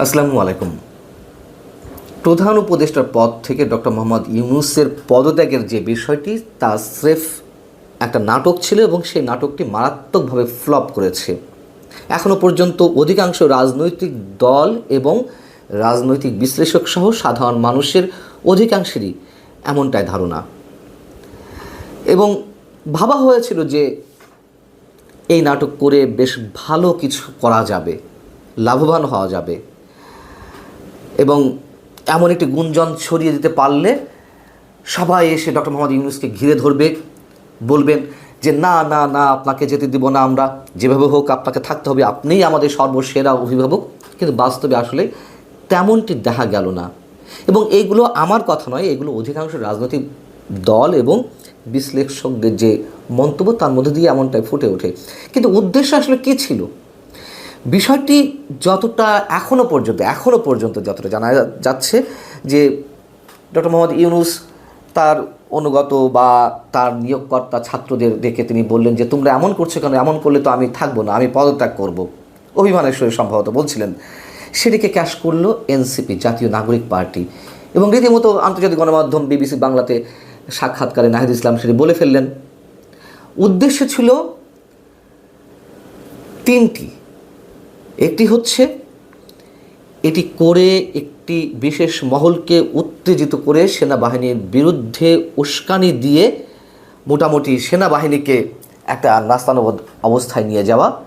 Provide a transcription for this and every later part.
আসসালামু আলাইকুম। প্রধান উপদেষ্টার পদ থেকে ডক্টর মোহাম্মদ ইউনুসের পদত্যাগের যে বিষয়টি, তা স্রেফ একটা নাটক ছিল এবং সেই নাটকটি মারাত্মকভাবে ফ্লপ করেছে। এখনও পর্যন্ত অধিকাংশ রাজনৈতিক দল এবং রাজনৈতিক বিশ্লেষক সহ সাধারণ মানুষের অধিকাংশেরই এমনটাই ধারণা। এবং ভাবা হয়েছিল যে এই নাটক করে বেশ ভালো কিছু করা যাবে, লাভবান হওয়া যাবে। এবং এমন একটি গুঞ্জন ছড়িয়ে দিতে পারলে সবাই এসে ডক্টর মোহাম্মদ ইউনুসকে ঘিরে ধরবে, বলবেন যে না না না, আপনাকে যেতে দিব না আমরা। যেভাবে হোক আপনাকে থাকতে হবে, আপনিই আমাদের সর্বসেরা অভিভাবক। কিন্তু বাস্তবে আসলে তেমনটি দেখা গেল না। এবং এইগুলো আমার কথা নয়, এগুলো অধিকাংশ রাজনৈতিক দল এবং বিশ্লেষকদের যে মন্তব্য, তার মধ্যে দিয়ে এমনটাই ফুটে ওঠে। কিন্তু উদ্দেশ্য আসলে কী ছিল? বিষয়টি যতটা এখনও পর্যন্ত এখনও পর্যন্ত যতটা জানা যাচ্ছে যে ডক্টর মোহাম্মদ ইউনুস তার অনুগত বা তার নিয়োগকর্তা ছাত্রদের দেখে তিনি বললেন যে, তোমরা এমন করছ কেন? এমন করলে তো আমি থাকব না, আমি পদত্যাগ করব। অভিমানের সহিত সম্ভবত বলছিলেন। সেটিকে ক্যাশ করল এনসিপি, জাতীয় নাগরিক পার্টি। এবং রীতিমতো আন্তর্জাতিক গণমাধ্যম বিবিসি বাংলাতে সাক্ষাৎকারে নাহিদ ইসলাম সেটি বলে ফেললেন। উদ্দেশ্য ছিল তিনটি একটি হচ্ছে এটি করে একটি বিশেষ মহলকে উত্তেজিত করে সেনাবাহিনীর বিরুদ্ধে উস্কানি দিয়ে মোটামুটি সেনাবাহিনীকে একটা নাস্তানুবোধ অবস্থায় নিয়ে যাওয়া।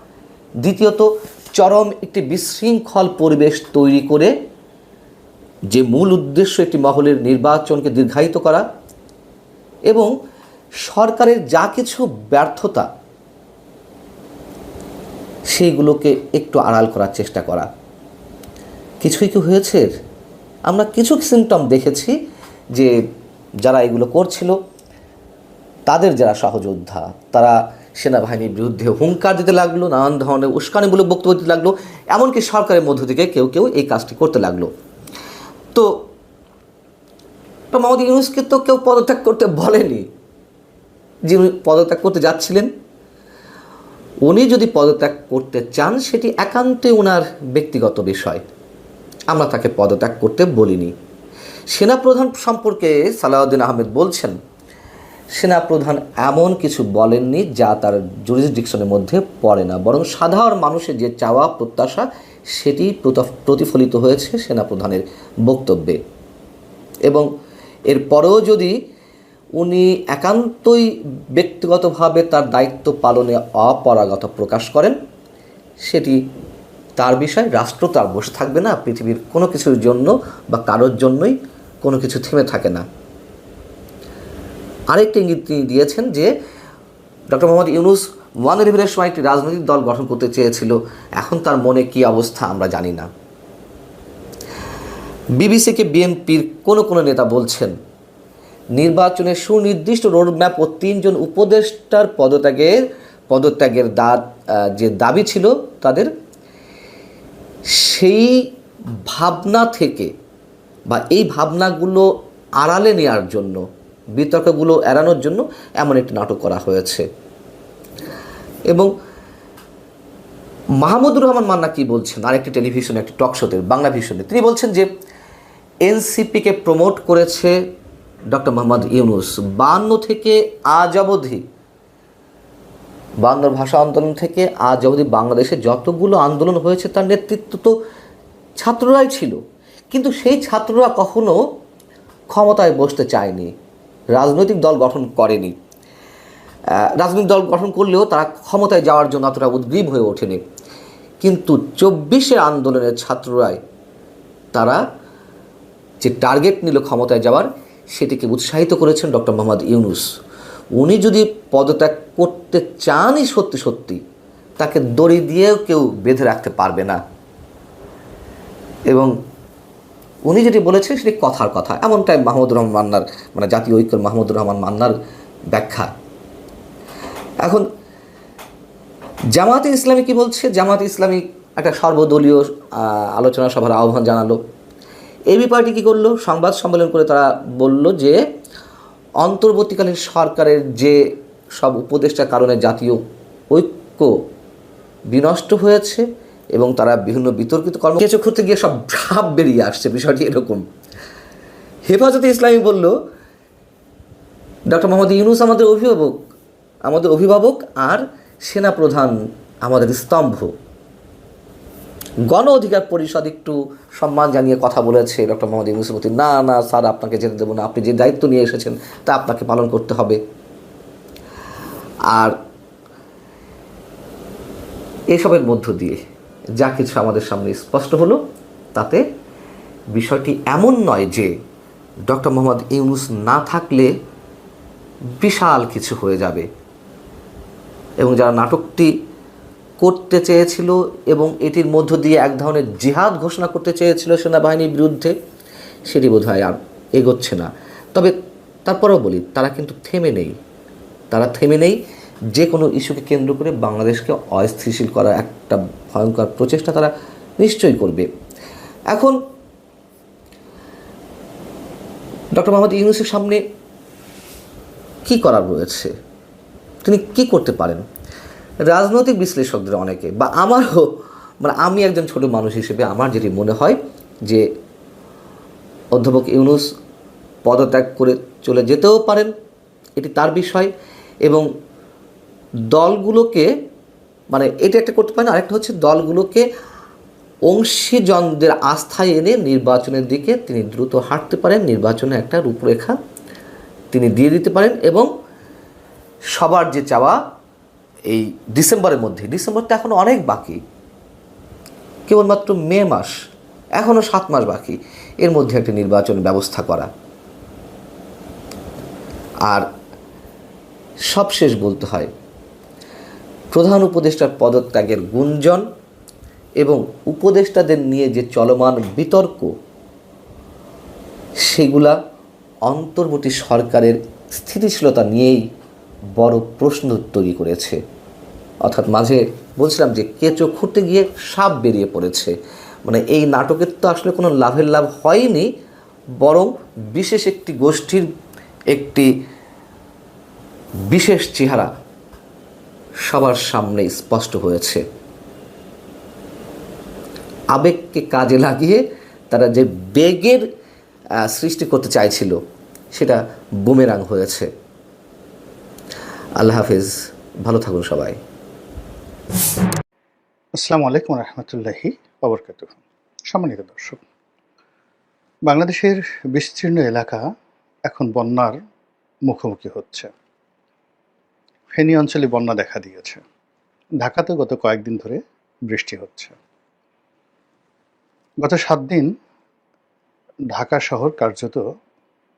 দ্বিতীয়ত, চরম একটি বিশৃঙ্খল পরিবেশ তৈরি করে যে মূল উদ্দেশ্য একটি মহলের নির্বাচনকে দীর্ঘায়িত করা এবং সরকারের যা কিছু ব্যর্থতা সেইগুলোকে একটু আড়াল করার চেষ্টা করা। কিছুই কি হয়েছে? আমরা কিছু সিমটম দেখেছি যে যারা এগুলো করছিল, তাদের যারা সহযোদ্ধা, তারা সেনাবাহিনীর বিরুদ্ধে হুঙ্কার দিতে লাগল, নানান ধরনের উস্কানিমূলক বক্তব্য দিতে লাগল, এমনকি সরকারের মধ্য থেকে কেউ কেউ এই কাজটি করতে লাগল। তো, মোহাম্মদ ইউনুসকে তো কেউ পদত্যাগ করতে বলেনি। যিনি পদত্যাগ করতে যাচ্ছিলেন উনি যদি পদত্যাগ করতে চান, সেটি একান্তই ওনার ব্যক্তিগত বিষয়। আমরা তাকে পদত্যাগ করতে বলিনি। সেনাপ্রধান সম্পর্কে সালাউদ্দিন আহমেদ বলছেন, সেনাপ্রধান এমন কিছু বলেননি যা তার জুরিসডিকশনের মধ্যে পড়ে না। বরং সাধারণ মানুষের যে চাওয়া, প্রত্যাশা, সেটি প্রত- প্রতিফলিত হয়েছে সেনাপ্রধানের বক্তব্যে। এবং এরপরেও যদি উনি একান্তই ব্যক্তিগতভাবে তার দায়িত্ব পালনে অপরাগত প্রকাশ করেন। সেটি তার বিষয়, রাষ্ট্র তার বসে থাকবে না, পৃথিবীর কোনো কিছুর জন্য বা কারোর জন্যই কোনো কিছু থেমে থাকে না। আরেকটি ইঙ্গিত তিনি দিয়েছেন যে, ডক্টর মোহাম্মদ ইউনুস ওয়ান ইলেভেনের সময় একটি রাজনৈতিক দল গঠন করতে চেয়েছিল, এখন তার মনে কি অবস্থা আমরা জানি না। বিবিসিকে বিএনপির কোনো কোনো নেতা বলছেন নির্বাচনের সুনির্দিষ্ট রোডম্যাপ ও তিনজন উপদেষ্টার পদত্যাগের পদত্যাগের দা যে দাবি ছিল তাদের, সেই ভাবনা থেকে বা এই ভাবনাগুলো আড়ালে নেওয়ার জন্য, বিতর্কগুলো এড়ানোর জন্য এমন একটি নাটক করা হয়েছে। এবং মাহমুদুর রহমান মান্না কি বলছেন? আরেকটি টেলিভিশনে, একটি টক শোতে, বাংলা ভিশনে তিনি বলছেন যে, এনসিপিকে প্রমোট করেছে ডক্টর মোহাম্মদ ইউনুস বান্ন থেকে আজ অবধি বাংলার ভাষা আন্দোলন থেকে আজ অবধি বাংলাদেশে যতগুলো আন্দোলন হয়েছে তার নেতৃত্ব তো ছাত্ররাই ছিল। কিন্তু সেই ছাত্ররা কখনো ক্ষমতায় বসতে চায়নি, রাজনৈতিক দল গঠন করেনি। রাজনৈতিক দল গঠন করলেও তারা ক্ষমতায় যাওয়ার জন্য অতটা উদ্গ্রীব হয়ে ওঠেনি। কিন্তু চব্বিশের আন্দোলনের ছাত্ররাই তারা যে টার্গেট নিল ক্ষমতায় যাওয়ার সেটিকে উৎসাহিত করেছেন ডক্টর মোহাম্মদ ইউনুস। উনি যদি পদত্যাগ করতে চানই সত্যি সত্যি, তাকে দড়ি দিয়েও কেউ বেঁধে রাখতে পারবে না। এবং উনি যেটি বলেছেন সেটি কথার কথা, এমনটাই মাহমুদুর রহমান মান্নার মানে জাতীয় ঐক্যের মাহমুদুর রহমান মান্নার ব্যাখ্যা। এখন জামাতে ইসলামী কি বলছে? জামাতে ইসলামী একটা সর্বদলীয় আলোচনা সভার আহ্বান জানালো। এবি পার্টি কী করল? সংবাদ সম্মেলন করে তারা বলল যে, অন্তর্বর্তীকালীন সরকারের যে সব উপদেষ্টার কারণে জাতীয় ঐক্য বিনষ্ট হয়েছে এবং তারা বিভিন্ন বিতর্কিত কর্ম কিছু করতে গিয়ে সব ভাব বেরিয়ে আসছে, বিষয়টি এরকম। হেফাজতে ইসলামী বলল ডক্টর মোহাম্মদ ইউনুস আমাদের অভিভাবক আমাদের অভিভাবক আর সেনাপ্রধান আমাদের স্তম্ভ। গণ অধিকার পরিষদ একটু সম্মান জানিয়ে কথা বলেছে ডক্টর মোহাম্মদ ইউনুসের প্রতি না না, স্যার, আপনাকে যেতে দেবো না। আপনি যে দায়িত্ব নিয়ে এসেছেন, তা আপনাকে পালন করতে হবে। আর এসবের মধ্য দিয়ে যা কিছু আমাদের সামনে স্পষ্ট হলো, তাতে বিষয়টি এমন নয় যে ডক্টর মোহাম্মদ ইউনুস না থাকলে বিশাল কিছু হয়ে যাবে। এবং যারা নাটকটি করতে চেয়েছিল এবং এটির মধ্য দিয়ে এক ধরনের জিহাদ ঘোষণা করতে চেয়েছিল সেনাবাহিনীর বিরুদ্ধে, সেটি বোধ হয় আর এগোচ্ছে না। তবে তারপরেও বলি, তারা কিন্তু থেমে নেই। তারা থেমে নেই। যে কোনো ইস্যুকে কেন্দ্র করে বাংলাদেশকে অস্থিতিশীল করার একটা ভয়ঙ্কর প্রচেষ্টা তারা নিশ্চয়ই করবে। এখন ডক্টর মোহাম্মদ ইউনুসের সামনে কি করার রয়েছে? তিনি কি করতে পারেন? রাজনৈতিক বিশ্লেষকদের অনেকে, বা আমারও মানে আমি একজন ছোট মানুষ হিসেবে আমার যেটি মনে হয় যে অধ্যাপক ইউনুস পদত্যাগ করে চলে যেতেও পারেন, এটি তার বিষয়, এবং দলগুলোকে মানে এটা একটা করতে পারেন, আরেকটা হচ্ছে দলগুলোকে অংশীজনদের আস্থায় এনে নির্বাচনের দিকে তিনি দ্রুত হাঁটতে পারেন, নির্বাচনে একটা রূপরেখা তিনি দিয়ে দিতে পারেন, এবং সবার যে চাওয়া এই ডিসেম্বরের মধ্যে ডিসেম্বর তো এখনও অনেক বাকি। কেবলমাত্র মে মাস এখনও সাত মাস বাকি এর মধ্যে একটা নির্বাচন ব্যবস্থা করা। আর সবশেষ বলতে হয়, প্রধান উপদেষ্টার পদত্যাগের গুঞ্জন এবং উপদেষ্টাদের নিয়ে যে চলমান বিতর্ক, সেগুলা অন্তর্বর্তী সরকারের স্থিতিশীলতা নিয়েই বড় প্রশ্ন তৈরি করেছে। অর্থাৎ মাঝে বলছিলাম যে কেঁচো খুঁড়তে গিয়ে সাপ বেরিয়ে পড়েছে। মানে এই নাটকের তো আসলে কোনো লাভের লাভ হয়নি, বরং বিশেষ একটি গোষ্ঠীর একটি বিশেষ চেহারা সবার সামনে স্পষ্ট হয়েছে। আবেগকে কাজে লাগিয়ে তারা যে বেগের সৃষ্টি করতে চাইছিল, সেটা বুমেরাং হয়েছে। আল্লাহ হাফিজ, ভালো থাকুন সবাই। আসসালামু আলাইকুম রহমতুল্লাহি অবরকাত সম্মানিত দর্শক, বাংলাদেশের বিস্তীর্ণ এলাকা এখন বন্যার মুখোমুখি হচ্ছে। ফেনী অঞ্চলে বন্যা দেখা দিয়েছে। ঢাকাতে গত কয়েকদিন ধরে বৃষ্টি হচ্ছে। গত সাত দিন ঢাকা শহর কার্যত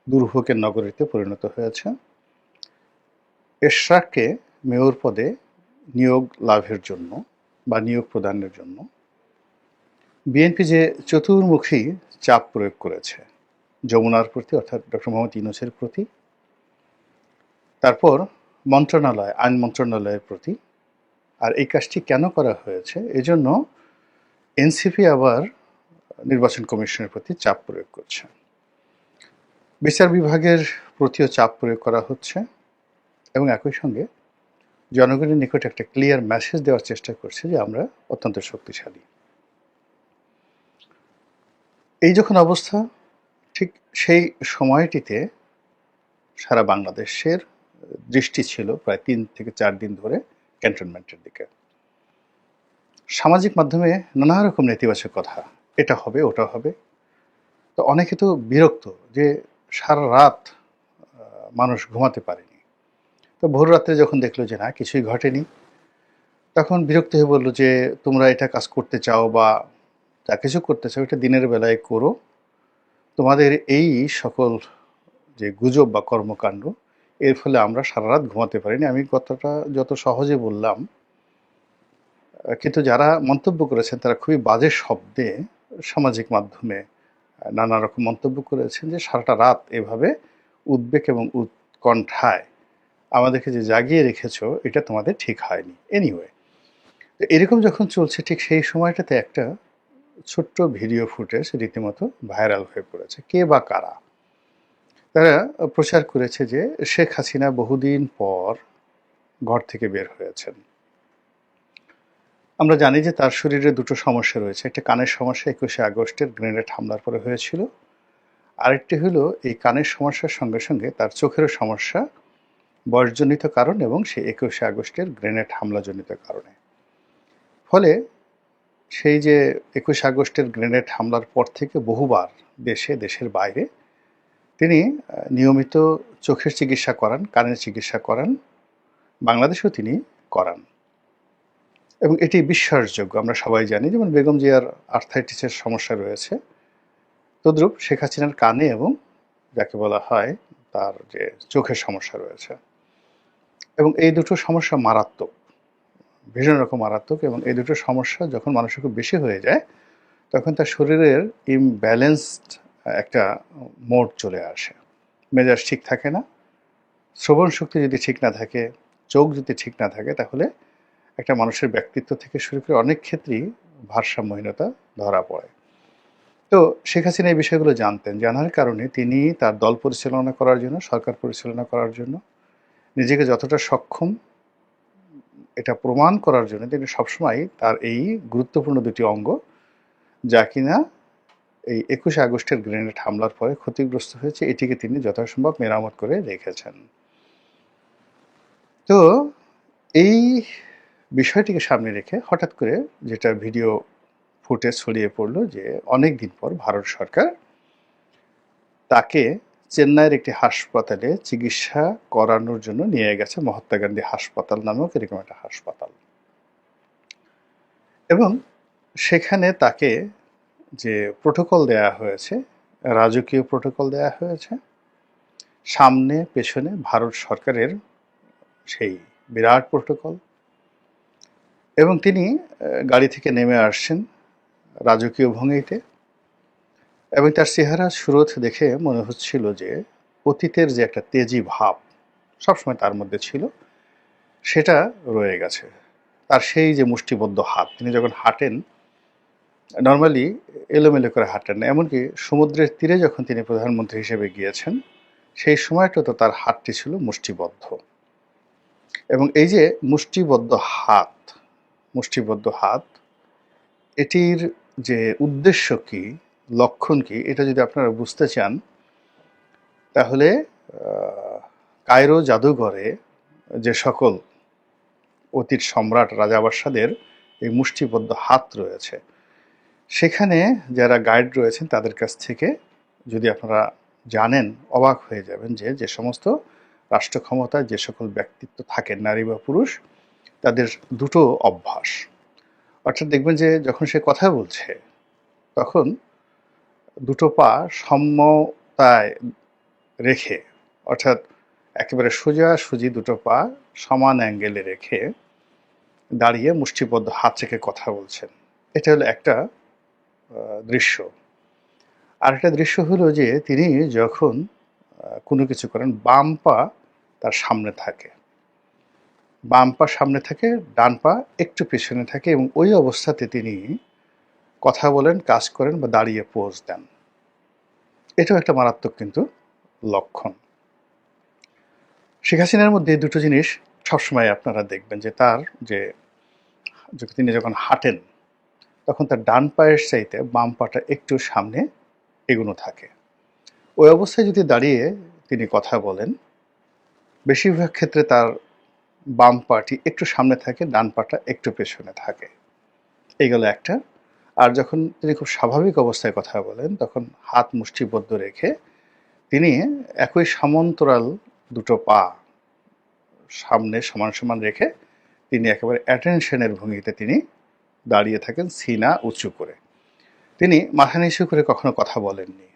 দুর্ভোগের নগরীতে পরিণত হয়েছে। এশরাককে মেয়র পদে নিয়োগ লাভের জন্য বা নিয়োগ প্রদানের জন্য বিএনপি যে চতুর্মুখী চাপ প্রয়োগ করেছে, যমুনার প্রতি, অর্থাৎ ডক্টর মোহাম্মদ ইউনুসের প্রতি, তারপর মন্ত্রণালয়, আইন মন্ত্রণালয়ের প্রতি, আর এই কাজটি কেন করা হয়েছে? এজন্য এনসিপি আবার নির্বাচন কমিশনের প্রতি চাপ প্রয়োগ করছে। বিচার বিভাগের প্রতিও চাপ প্রয়োগ করা হচ্ছে এবং একই সঙ্গে জনগণের নিকট একটা ক্লিয়ার মেসেজ দেওয়ার চেষ্টা করছে যে আমরা অত্যন্ত শক্তিশালী। এই যখন অবস্থা, ঠিক সেই সময়টিতে সারা বাংলাদেশের দৃষ্টি ছিল প্রায় তিন থেকে চার দিন ধরে ক্যান্টনমেন্টের দিকে। সামাজিক মাধ্যমে নানা রকম নেতিবাচক কথা, এটা হবে, ওটা হবে। তো অনেকে তো বিরক্ত যে সারা রাত মানুষ ঘুমাতে পারেনি। তো ভোর রাত্রে যখন দেখল যে না, কিছুই ঘটেনি, তখন বিরক্ত হয়ে বলল যে, তোমরা এটা কাজ করতে চাও বা যা কিছু করতে চাও, এটা দিনের বেলায় করো। তোমাদের এই সকল যে গুজব বা কর্মকাণ্ড, এর ফলে আমরা সারা রাত ঘুমাতে পারিনি। আমি কথাটা যত সহজে বললাম, কিন্তু যারা মন্তব্য করেছেন, তারা খুবই বাজে শব্দে সামাজিক মাধ্যমে নানা রকম মন্তব্য করেছেন যে, সারাটা রাত এভাবে উদ্বেগ এবং উৎকণ্ঠায় আমাদেরকে যে জাগিয়ে রেখেছো, এটা তোমাদের ঠিক হয়নি। এনিওয়ে তো এরকম যখন চলছে, ঠিক সেই সময়টাতে একটা ছোট্ট ভিডিও ফুটেজ রীতিমতো ভাইরাল হয়ে পড়েছে। কে বা কারা? তারা প্রচার করেছে যে শেখ হাসিনা বহুদিন পর ঘর থেকে বের হয়েছেন। আমরা জানি যে তার শরীরে দুটো সমস্যা রয়েছে। একটা কানের সমস্যা একুশে আগস্টের গ্রেনেড হামলার পরে হয়েছিল। আরেকটি হলো এই কানের সমস্যার সঙ্গে সঙ্গে তার চোখেরও সমস্যা বয়সজনিত কারণ এবং সেই একুশে আগস্টের গ্রেনেড হামলাজনিত কারণে। ফলে সেই যে একুশে আগস্টের গ্রেনেড হামলার পর থেকে বহুবার দেশে, দেশের বাইরে তিনি নিয়মিত চোখের চিকিৎসা করান, কানের চিকিৎসা করান, বাংলাদেশেও তিনি করান। এবং এটি বিশ্বাসযোগ্য, আমরা সবাই জানি। যেমন বেগম জিয়ার আর্থাইটিসের সমস্যা রয়েছে, তদ্রূপ শেখ হাসিনার কানে এবং যাকে বলা হয় তার যে চোখের সমস্যা রয়েছে। এবং এই দুটো সমস্যা মারাত্মক, ভীষণ রকম মারাত্মক এবং এই দুটো সমস্যা যখন মানুষের খুব বেশি হয়ে যায়, তখন তার শরীরের ইমব্যালেন্সড একটা মোড চলে আসে। মেজাজ ঠিক থাকে না, শ্রবণ শক্তি যদি ঠিক না থাকে, চোখ যদি ঠিক না থাকে, তাহলে একটা মানুষের ব্যক্তিত্ব থেকে শুরু করে অনেক ক্ষেত্রেই ভারসাম্যহীনতা ধরা পড়ে। তো শেখ হাসিনা এই বিষয়গুলো জানতেন, জানার কারণে তিনি তার দল পরিচালনা করার জন্য, সরকার পরিচালনা করার জন্য নিজেকে যতটা সক্ষম এটা প্রমাণ করার জন্য তিনি সবসময় তার এই গুরুত্বপূর্ণ দুটি অঙ্গ, যা কিনা এই একুশে আগস্টের গ্রেনেড হামলার পরে ক্ষতিগ্রস্ত হয়েছে, এটিকে তিনি যথাসম্ভব মেরামত করে রেখেছেন। তো এই বিষয়টিকে সামনে রেখে হঠাৎ করে যেটা ভিডিও ফুটেজ ছড়িয়ে পড়ল যে অনেক দিন পর ভারত সরকার তাকে চেন্নাইয়ের একটি হাসপাতালে চিকিৎসা করানোর জন্য নিয়ে গেছে মহাত্মা গান্ধী হাসপাতাল নামক এরকম একটা হাসপাতাল। এবং সেখানে তাকে যে প্রোটোকল দেয়া হয়েছে, রাজকীয় প্রোটোকল দেয়া হয়েছে, সামনে, পেছনে ভারত সরকারের সেই বিরাট প্রোটোকল এবং তিনি গাড়ি থেকে নেমে আসছেন রাজকীয় ভঙ্গিতে। এবং তার চেহারা সুরত দেখে মনে হচ্ছিল যে অতীতের যে একটা তেজি ভাব সবসময় তার মধ্যে ছিল, সেটা রয়ে গেছে। তার সেই যে মুষ্টিবদ্ধ হাত, তিনি যখন হাঁটেন নর্মালি এলোমেলো করে হাঁটেন না, এমনকি সমুদ্রের তীরে যখন তিনি প্রধানমন্ত্রী হিসেবে গিয়েছেন, সেই সময়টা তো তার হাতটি ছিল মুষ্টিবদ্ধ। এবং এই যে মুষ্টিবদ্ধ হাত মুষ্টিবদ্ধ হাত, এটির যে উদ্দেশ্য কি লক্ষণ কি এটা যদি আপনারা বুঝতে চান, তাহলে কায়রো জাদুঘরে যে সকল অতীত সম্রাট রাজাবাসাদের এই মুষ্টিবদ্ধ হাত রয়েছে, সেখানে যারা গাইড রয়েছেন তাদের কাছ থেকে যদি আপনারা জানেন, অবাক হয়ে যাবেন যে যে সমস্ত রাষ্ট্র ক্ষমতায় যে সকল ব্যক্তিত্ব থাকেন, নারী বা পুরুষ, তাদের দুটো অভ্যাস। অর্থাৎ দেখবেন যে, যখন সে কথা বলছে, তখন দুটো পা সম্যতায় রেখে, অর্থাৎ একেবারে সোজা সুজি দুটো পা সমান অ্যাঙ্গেলে রেখে দাঁড়িয়ে মুষ্টিবদ্ধ হাত রেখে কথা বলছেন। এটা হলো একটা দৃশ্য। আর একটা দৃশ্য হলো যে তিনি যখন কোনো কিছু করেন, বাম পা তার সামনে থাকে। বাম পা সামনে থাকে, ডান পা একটু পিছনে থাকে এবং ওই অবস্থাতে তিনি কথা বলেন, কাজ করেন বা দাঁড়িয়ে পোজ দেন। এটাও একটা মারাত্মক কিন্তু লক্ষণ। শেখ হাসিনার মধ্যে দুটো জিনিস সবসময় আপনারা দেখবেন যে তার যে তিনি যখন হাঁটেন, তখন তার ডান পায়ের চাইতে বাম পাটা একটু সামনে এগুনো থাকে। ওই অবস্থায় যদি দাঁড়িয়ে তিনি কথা বলেন, বেশিরভাগ ক্ষেত্রে তার বাম পাটি একটু সামনে থাকে, ডান পাটা একটু পেছনে থাকে। এইগুলো একটা আর যখন তিনি খুব স্বাভাবিক অবস্থায় কথা বলেন, তখন হাত মুষ্টিবদ্ধ রেখে তিনি একই সামন্তরাল দুটো পা সামনে সমান সমান রেখে তিনি একেবারে অ্যাটেনশনের ভঙ্গিতে তিনি দাঁড়িয়ে থাকেন সিনা উঁচু করে। তিনি মাথা নিচু করে কখনো কথা বলেননি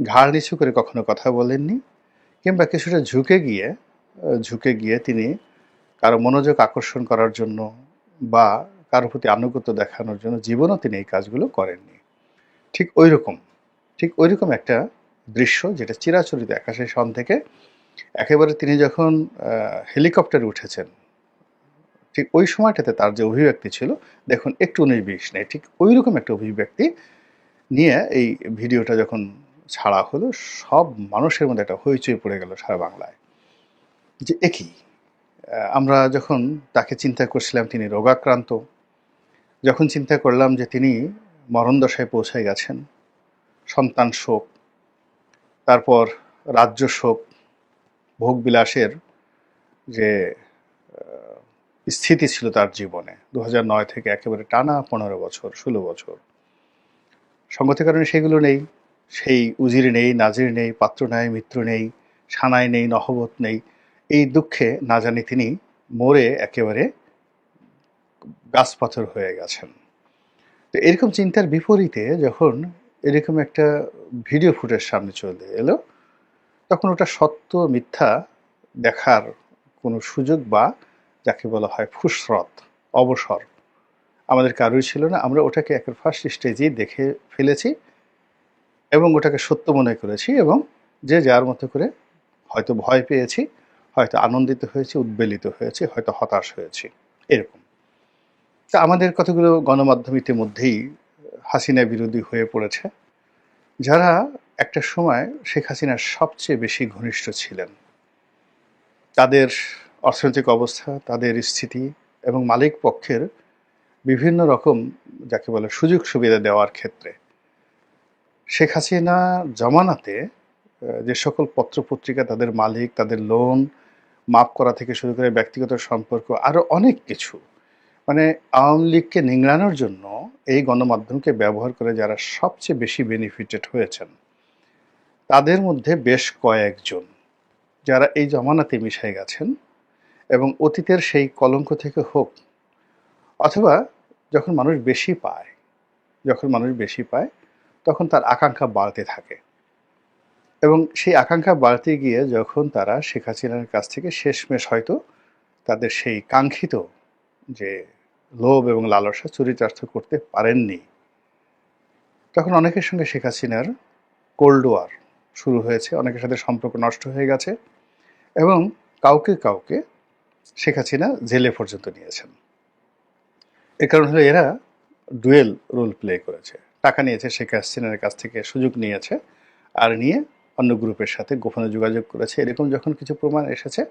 ঘাড় নিচু করে কখনো কথা বলেননি, কিংবা কিছুটা ঝুঁকে গিয়ে ঝুঁকে গিয়ে তিনি কারও মনোযোগ আকর্ষণ করার জন্য বা কারোর প্রতি আনুগত্য দেখানোর জন্য জীবনও তিনি এই কাজগুলো করেননি। ঠিক ওই রকম ঠিক ওই রকম একটা দৃশ্য যেটা চিরাচরিত আকাশের সন থেকে একেবারে তিনি যখন হেলিকপ্টারে উঠেছেন, ঠিক ওই সময়টাতে তার যে অভিব্যক্তি ছিল, দেখুন একটু উনিশ বিশ নেই, ঠিক ওই রকম একটা অভিব্যক্তি নিয়ে এই ভিডিওটা যখন ছাড়া হলো, সব মানুষের মধ্যে একটা হইচই পড়ে গেল সারা বাংলায়। যে একই আমরা যখন তাকে চিন্তা করছিলাম, তিনি রোগাক্রান্ত যখন চিন্তা করলাম যে তিনি মরণ দশায় পৌঁছে গেছেন, সন্তান শোক, তারপর রাজ্য শোক, ভোগবিলাসের যে স্থিতি ছিল তার জীবনে। দু নয় থেকে একেবারে টানা পনেরো বছর, ষোলো বছর। সঙ্গতির কারণে সেগুলো নেই। সেই উজির নেই, নাজির নেই, পাত্র নেই, মিত্র নেই, সানাই নেই, নহবত নেই। এই দুঃখে না জানি তিনি মরে একেবারে গাছ পাথর হয়ে গেছেন। তো এরকম চিন্তার বিপরীতে যখন এরকম একটা ভিডিও ফুটেজ সামনে চলে এলো, তখন ওটা সত্য মিথ্যা দেখার কোনো সুযোগ বা যাকে বলা হয় ফুসরত, অবসর আমাদের কারোই ছিল না। আমরা ওটাকে একের ফার্স্ট স্টেজেই দেখে ফেলেছি এবং ওটাকে সত্য মনে করেছি এবং যে যার মতো করে হয়তো ভয় পেয়েছি, হয়তো আনন্দিত হয়েছি, উদ্বেলিত হয়েছি, হয়তো হতাশ হয়েছি, এরকম। তা আমাদের কতগুলো গণমাধ্যম ইতিমধ্যেই হাসিনা বিরোধী হয়ে পড়েছে, যারা একটা সময় শেখ হাসিনার সবচেয়ে বেশি ঘনিষ্ঠ ছিলেন। তাদের অর্থনৈতিক অবস্থা, তাদের স্থিতি এবং মালিক পক্ষের বিভিন্ন রকম যাকে বলে সুযোগ সুবিধা দেওয়ার ক্ষেত্রে শেখ হাসিনা জমানাতে যে সকল পত্রপত্রিকা, তাদের মালিক, তাদের লোন মাপ করা থেকে শুরু করে ব্যক্তিগত সম্পর্ক আরও অনেক কিছু মানে আওয়ামী লীগকে নিংড়ানোর জন্য এই গণমাধ্যমকে ব্যবহার করে যারা সবচেয়ে বেশি বেনিফিটেড হয়েছেন, তাদের মধ্যে বেশ কয়েকজন যারা এই জমানাতে মিশে গেছেন এবং অতীতের সেই কলঙ্ক থেকে হোক অথবা যখন মানুষ বেশি পায়, যখন মানুষ বেশি পায়, তখন তার আকাঙ্ক্ষা বাড়তে থাকে। এবং সেই আকাঙ্ক্ষা বাড়তে গিয়ে যখন তারা শেখ হাসিনার কাছ থেকে শেষমেশ হয়তো তাদের সেই কাঙ্ক্ষিত যে লোভ এবং লালসা চরিতার্থ করতে পারেননি। তখন অনেকের সঙ্গে শেখ হাসিনার কোল্ড ওয়ার শুরু হয়েছে, অনেকের সাথে সম্পর্ক নষ্ট হয়ে গেছে এবং কাউকে কাউকে শেখ হাসিনা জেলে পর্যন্ত নিয়েছেন। এ কারণ হলো এরা ডুয়েল রোল প্লে করেছে। টাকা নিয়েছে শেখ হাসিনার কাছ থেকে, সুযোগ নিয়েছে আর নিয়ে অন্য গ্রুপের সাথে গোপনে যোগাযোগ করেছে। এরকম যখন কিছু প্রমাণ এসেছে,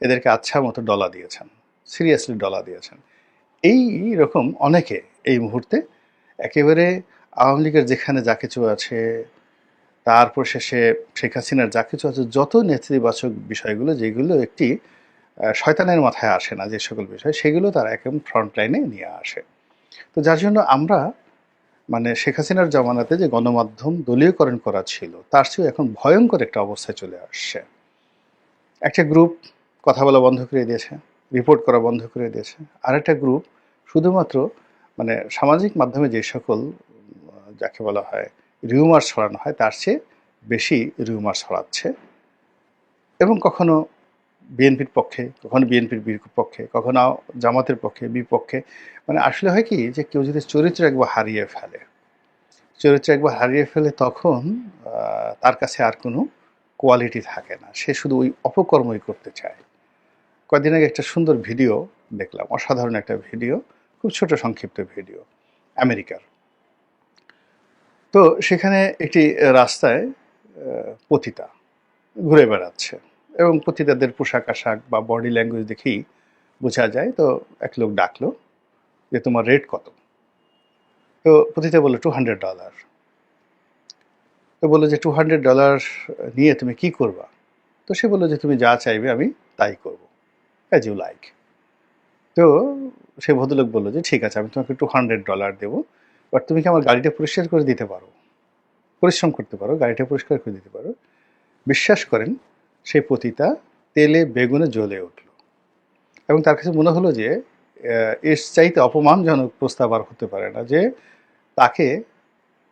এদেরকে আচ্ছা মতো ডলা দিয়েছেন সিরিয়াসলি ডলা দিয়েছেন। এই রকম অনেকে এই মুহূর্তে একেবারে আওয়ামী লীগের যেখানে যা কিছু আছে, তারপর শেষে শেখ হাসিনার যা কিছু আছে, যত নেতৃবাচক বিষয়গুলো, যেগুলো একটি শয়তানের মাথায় আসে না যে সকল বিষয়, সেগুলো তারা একদম ফ্রন্ট লাইনে নিয়ে আসে। তো যার জন্য আমরা মানে শেখ হাসিনার জামানাতে যে গণমাধ্যম দলীয়করণ করা ছিল, তার চেয়েও এখন ভয়ঙ্কর একটা অবস্থায় চলে আসছে। একটা গ্রুপ কথা বলা বন্ধ করে দিয়েছে। রিপোর্ট করা বন্ধ করে দিয়েছে। আরেকটা গ্রুপ শুধুমাত্র মানে সামাজিক মাধ্যমে যে সকল যাকে বলা হয় রিউমার ছড়ানো হয়, তার চেয়ে বেশি রিউমার ছড়াচ্ছে। এবং কখনো বিএনপির পক্ষে, কখনো বিএনপির বিপক্ষে কখনো জামাতের পক্ষে, বিপক্ষে মানে আসলে হয় কি যে কেউ যদি চরিত্র একবার হারিয়ে ফেলে, চরিত্র একবার হারিয়ে ফেলে তখন তার কাছে আর কোনো কোয়ালিটি থাকে না। সে শুধু ওই অপকর্মই করতে চায়। কয়েকদিন আগে একটা সুন্দর ভিডিও দেখলাম, অসাধারণ একটা ভিডিও, খুব ছোট সংক্ষিপ্ত ভিডিও, আমেরিকার। তো সেখানে একটি রাস্তায় পতিতা ঘুরে বেড়াচ্ছে এবং পতিতাদের পোশাক আশাক বা বডি ল্যাঙ্গুয়েজ দেখেই বোঝা যায়, তো এক লোক ডাকলো যে, তোমার রেট কত? তো পতিতা বলল টু হান্ড্রেড ডলার তো বলল যে টু হান্ড্রেড ডলার নিয়ে তুমি কি করবা? তো সে বলল যে, তুমি যা চাইবে আমি তাই করব। অ্যাজ ইউ লাইক তো সে ভদ্রলোক বলল যে, ঠিক আছে, আমি তোমাকে টু হান্ড্রেড ডলার দেবো বাট তুমি কি আমার গাড়িটা পরিষ্কার করে দিতে পারো? পরিশ্রম করতে পারো, গাড়িটা পরিষ্কার করে দিতে পারো। বিশ্বাস করেন, সেই পতিতা তেলে, বেগুনে জ্বলে উঠল। এবং তার কাছে মনে হলো যে এর চাইতে অপমানজনক প্রস্তাব আর হতে পারে না যে, তাকে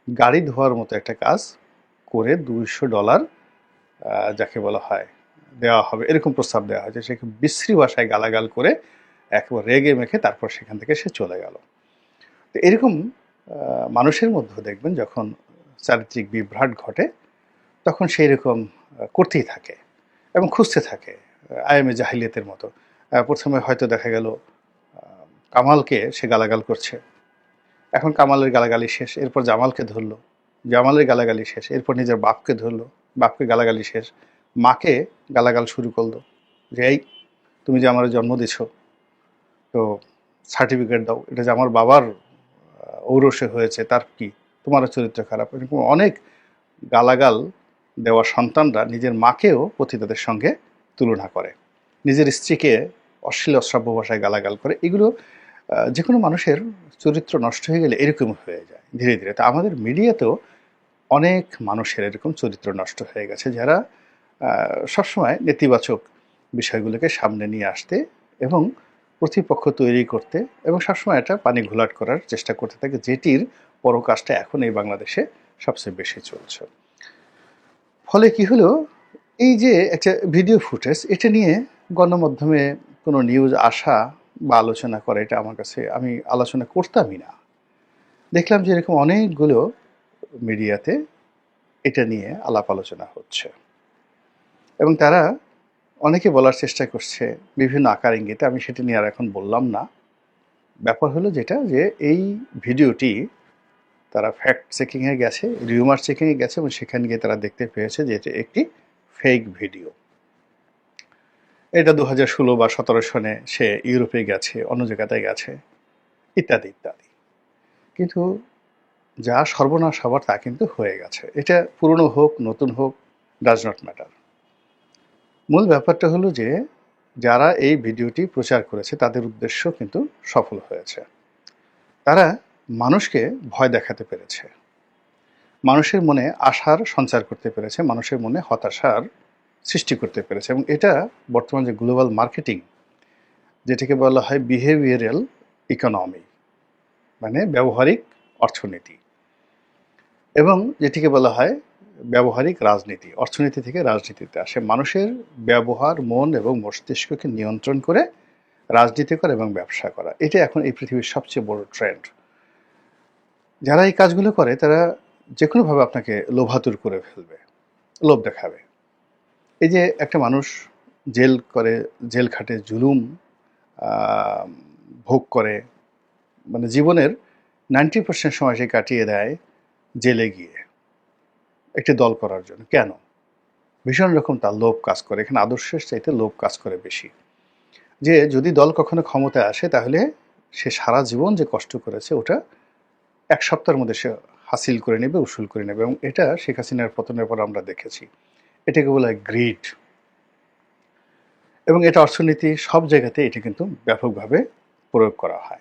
গাড়ি ধোয়ার মতো একটা কাজ করে দুইশো ডলার যাকে বলা হয় দেওয়া হবে, এরকম প্রস্তাব দেওয়া হয়েছে। সে বিশ্রী ভাষায় গালাগাল করে একবার রেগে মেখে তারপর সেখান থেকে সে চলে গেল। তো এরকম মানুষের মধ্যে দেখবেন যখন চারিত্রিক বিভ্রাট ঘটে, তখন সেই রকম করতেই থাকে এবং খুঁজতে থাকে আইএমএ জাহিলিয়াতের মতো। প্রথমে হয়তো দেখা গেল কামালকে সে গালাগাল করছে। এখন কামালের গালাগালি শেষ, এরপর জামালকে ধরলো। জামালের গালাগালি শেষ, এরপর নিজের বাপকে ধরলো। বাপকে গালাগালি শেষ। মাকে গালাগাল শুরু করল যে, এই, তুমি যে আমার জন্ম দিছো, তো সার্টিফিকেট দাও। এটা যে আমার বাবার ঔরসে হয়েছে, তার কি? তোমারও চরিত্র খারাপ। এরকম অনেক গালাগাল দেওয়া সন্তানরা নিজের মাকেও পতিতাদের সঙ্গে তুলনা করে। নিজের স্ত্রীকে অশ্লীল, অশ্রাব্য ভাষায় গালাগাল করে। এগুলো যে কোনো মানুষের চরিত্র নষ্ট হয়ে গেলে এরকম হয়ে যায় ধীরে ধীরে। তা আমাদের মিডিয়াতেও অনেক মানুষের এরকম চরিত্র নষ্ট হয়ে গেছে, যারা সবসময় নেতিবাচক বিষয়গুলোকে সামনে নিয়ে আসতে এবং প্রতিপক্ষ তৈরি করতে এবং সবসময় এটা পানি ঘোলাট করার চেষ্টা করতে থাকে, যেটির পরকাজটা এখন এই বাংলাদেশে সবচেয়ে বেশি চলছে। ফলে কি হলো? এই যে একটা ভিডিও ফুটেজ, এটা নিয়ে গণমাধ্যমে কোনো নিউজ আসা বা আলোচনা করা, এটা আমার কাছে আমি আলোচনা করতামই না। দেখলাম যে এরকম অনেকগুলো মিডিয়াতে এটা নিয়ে আলাপ আলোচনা হচ্ছে। এবং তারা অনেকে বলার চেষ্টা করছে বিভিন্ন আকার ইঙ্গিতে, আমি সেটা নিয়ে আর এখন বললাম না। ব্যাপার হলো যেটা যে এই ভিডিওটি তারা ফ্যাক্ট চেকিংয়ে গেছে রিউমার চেকিংয়ে গেছে এবং সেখানে গিয়ে তারা দেখতে পেয়েছে যে এটা একটি ফেক ভিডিও এটা দু হাজার ষোলো বা সতেরো সনে সে ইউরোপে গেছে, অন্য জায়গাতে গেছে, ইত্যাদি ইত্যাদি। কিন্তু যা সর্বনাশ হবার তা কিন্তু হয়ে গেছে। এটা পুরনো হোক, নতুন হোক ডাজ নট ম্যাটার মূল ব্যাপারটা হলো যে, যারা এই ভিডিওটি প্রচার করেছে, তাদের উদ্দেশ্য কিন্তু সফল হয়েছে। তারা মানুষকে ভয় দেখাতে পেরেছে। মানুষের মনে আশার সঞ্চার করতে পেরেছে, মানুষের মনে হতাশার সৃষ্টি করতে পেরেছে এবং এটা বর্তমান যে গ্লোবাল মার্কেটিং, যেটাকে বলা হয় বিহেভিয়ারাল ইকোনমি মানে ব্যবহারিক অর্থনীতি। এবং যেটিকে বলা হয় ব্যবহারিক রাজনীতি, অর্থনীতি থেকে রাজনীতিতে আসে। মানুষের ব্যবহার, মন এবং মস্তিষ্ককে নিয়ন্ত্রণ করে রাজনীতি করা এবং ব্যবসা করা। এটা এখন এই পৃথিবীর সবচেয়ে বড় ট্রেন্ড যারা এই কাজগুলো করে, তারা যে কোনোভাবে আপনাকে লোভাতুর করে ফেলবে, লোভ দেখাবে। এই যে একটা মানুষ জেল করে, জেল খাটে, জুলুম ভোগ করে মানে জীবনের নাইনটি পার্সেন্ট সময় সে কাটিয়ে দেয় জেলে গিয়ে। একটি দল করার জন্য। কেন? ভীষণ রকম তার লোভ কাজ করে। এখানে আদর্শের চাইতে লোভ কাজ করে বেশি। যে যদি দল কখনো ক্ষমতায় আসে, তাহলে সে সারা জীবন যে কষ্ট করেছে, ওটা এক সপ্তাহের মধ্যে সে হাসিল করে নেবে, উসুল করে নেবে। এবং এটা শেখ হাসিনার পতনের পর আমরা দেখেছি। এটাকে বলা হয় গ্রিড। এবং এটা অর্থনীতি সব জায়গাতে এটা কিন্তু ব্যাপকভাবে প্রয়োগ করা হয়।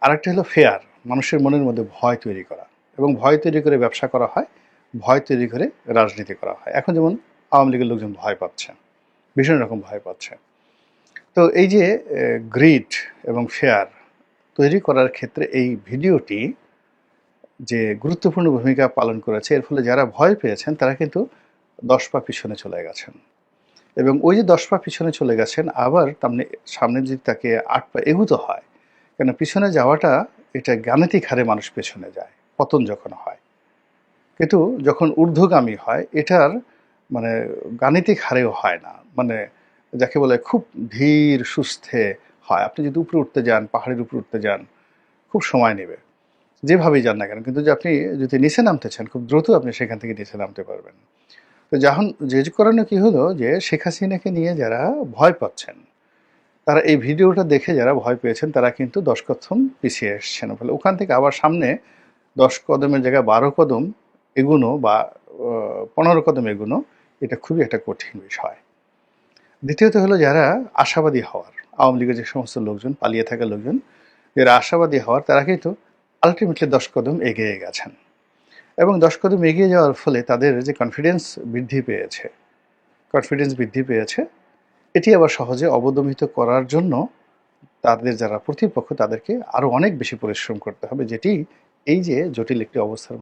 আরেকটা হলো ফেয়ার, মানুষের মনের মধ্যে ভয় তৈরি করা। এবং ভয় তৈরি করে ব্যবসা করা হয় ভয় তৈরি করে রাজনীতি করা হয়। এখন যেমন আওয়ামী লীগের লোকজন ভয় পাচ্ছে, ভীষণ রকম ভয় পাচ্ছে। তো এই যে গ্রিড এবং ফেয়ার তৈরি করার ক্ষেত্রে এই ভিডিওটি যে গুরুত্বপূর্ণ ভূমিকা পালন করেছে, এর ফলে যারা ভয় পেয়েছেন, তারা কিন্তু দশ পা পিছনে চলে গেছেন। এবং ওই যে দশ পা পিছনে চলে গেছেন, আবার তামনে সামনে যদি তাকে আট পা এগুতে হয়। কেন? পিছনে যাওয়াটা এটা গাণিতিক হারে মানুষ পেছনে যায়, পতন যখন হয়। কিন্তু যখন ঊর্ধ্বগামী হয়, এটার মানে গাণিতিক হারেও হয় না। মানে যাকে বলে খুব ধীর, সুস্থে হয়। আপনি যদি উপরে উঠতে যান, পাহাড়ের উপরে উঠতে যান, খুব সময় নেবে। যেভাবেই যান না কেন, কিন্তু যে আপনি যদি নিচে নামতে চান খুব দ্রুত আপনি সেখান থেকে নিচে নামতে পারবেন। তো যখন যে কারণে কী হলো যে, শেখ হাসিনাকে নিয়ে যারা ভয় পাচ্ছেন, তারা এই ভিডিওটা দেখে যারা ভয় পেয়েছেন, তারা কিন্তু দশ কদম পিছিয়ে এসছেন। ফলে ওখান থেকে আবার সামনে দশ কদমের জায়গায় বারো কদম এগুনো বা পনেরো কদম এগুনো, এটা খুবই একটা কঠিন বিষয়। দ্বিতীয়ত হলো যারা আশাবাদী হওয়ার, আওয়ামী লীগের যে সমস্ত লোকজন, পালিয়ে থাকা লোকজন, যারা আশাবাদী হওয়ার, তারা কিন্তু আলটিমেটলি দশ কদম এগিয়ে গেছেন। এবং দশ কদম এগিয়ে যাওয়ার ফলে তাদের যে কনফিডেন্স বৃদ্ধি পেয়েছে কনফিডেন্স বৃদ্ধি পেয়েছে, এটি আবার সহজে অবদমিত করার জন্য তাদের যারা প্রতিপক্ষ, তাদেরকে আরও অনেক বেশি পরিশ্রম করতে হবে, যেটি এই যে জটিল একটি অবস্থার